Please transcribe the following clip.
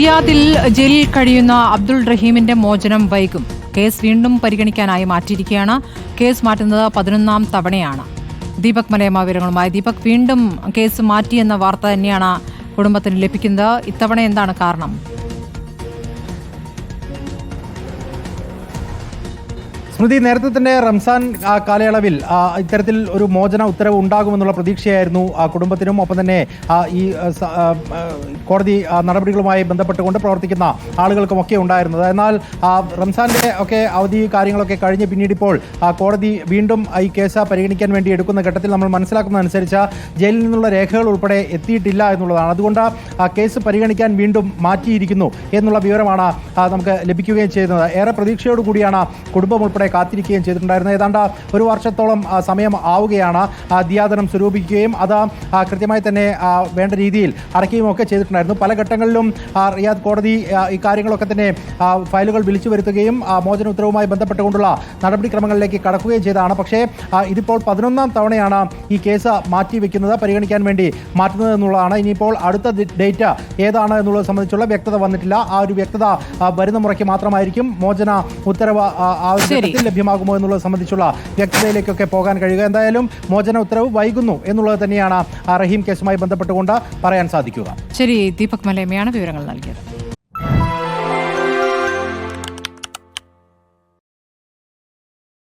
റിയാദിൽ ജയിലിൽ കഴിയുന്ന അബ്ദുൾ റഹീമിന്റെ മോചനം വൈകും. കേസ് വീണ്ടും പരിഗണിക്കാനായി മാറ്റിയിരിക്കുകയാണ്. കേസ് മാറ്റുന്നത് പതിനൊന്നാം തവണയാണ്. ദീപക് മലയമ്മ വിവരങ്ങളുമായി. ദീപക് വീണ്ടും കേസ് മാറ്റിയെന്ന വാർത്ത തന്നെയാണ് കുടുംബത്തിന് ലഭിക്കുന്നത്. ഇത്തവണ എന്താണ് കാരണം? സ്മൃതി നേരത്തെ തന്നെ റംസാൻ കാലയളവിൽ ഇത്തരത്തിൽ ഒരു മോചന ഉത്തരവ് ഉണ്ടാകുമെന്നുള്ള പ്രതീക്ഷയായിരുന്നു ആ കുടുംബത്തിനും ഒപ്പം തന്നെ ഈ കോടതി നടപടികളുമായി ബന്ധപ്പെട്ടുകൊണ്ട് പ്രവർത്തിക്കുന്ന ആളുകൾക്കുമൊക്കെ ഉണ്ടായിരുന്നത്. എന്നാൽ റംസാന്റെ ഒക്കെ അവധി കാര്യങ്ങളൊക്കെ കഴിഞ്ഞ് പിന്നീട് ഇപ്പോൾ കോടതി വീണ്ടും ഈ കേസ് പരിഗണിക്കാൻ വേണ്ടി എടുക്കുന്ന ഘട്ടത്തിൽ നമ്മൾ മനസ്സിലാക്കുന്നതനുസരിച്ച് ജയിലിൽ നിന്നുള്ള രേഖകൾ ഉൾപ്പെടെ എത്തിയിട്ടില്ല എന്നുള്ളതാണ്. അതുകൊണ്ട് കേസ് പരിഗണിക്കാൻ വീണ്ടും മാറ്റിയിരിക്കുന്നു എന്നുള്ള വിവരമാണ് നമുക്ക് ലഭിക്കുകയും ചെയ്യുന്നത്. ഏറെ പ്രതീക്ഷയോടുകൂടിയാണ് കുടുംബം ഉൾപ്പെടെ കാത്തിരിക്കുകയും ചെയ്തിട്ടുണ്ടായിരുന്നു. ഏതാണ്ട് ഒരു വർഷത്തോളം സമയം ആവുകയാണ് ദിയാദനം സ്വരൂപിക്കുകയും അത് കൃത്യമായി തന്നെ വേണ്ട രീതിയിൽ അടയ്ക്കുകയും ഒക്കെ ചെയ്തിട്ടുണ്ടായിരുന്നു. പല ഘട്ടങ്ങളിലും റിയാദ് കോടതി ഇക്കാര്യങ്ങളൊക്കെ തന്നെ ഫയലുകൾ വിളിച്ചു വരുത്തുകയും മോചന ഉത്തരവുമായി ബന്ധപ്പെട്ടുകൊണ്ടുള്ള നടപടിക്രമങ്ങളിലേക്ക് കടക്കുകയും ചെയ്തതാണ്. പക്ഷേ ഇതിപ്പോൾ പതിനൊന്നാം തവണയാണ് ഈ കേസ് മാറ്റിവെക്കുന്നത് പരിഗണിക്കാൻ വേണ്ടി മാറ്റുന്നത് എന്നുള്ളതാണ്. ഇനിയിപ്പോൾ അടുത്ത ഡേറ്റ് ഏതാണ് എന്നുള്ളത് സംബന്ധിച്ചുള്ള വ്യക്തത വന്നിട്ടില്ല. ആ ഒരു വ്യക്തത വരുന്ന മുറയ്ക്ക് മാത്രമായിരിക്കും മോചന ഉത്തരവ് ആ, ശരി. ലഭ്യമാകുമോ എന്നുള്ളത് സംബന്ധിച്ചുള്ള വ്യക്തതയിലേക്കൊക്കെ പോകാൻ കഴിയുക എന്തായാലും മോചന ഉത്തരവ് വൈകുന്നു എന്നുള്ളത് തന്നെയാണ് റഹീം കേസുമായി ബന്ധപ്പെട്ടുകൊണ്ട് പറയാൻ സാധിക്കുക ശരി ദീപക് മലയമ്മയാണ് വിവരങ്ങൾ നൽകിയത്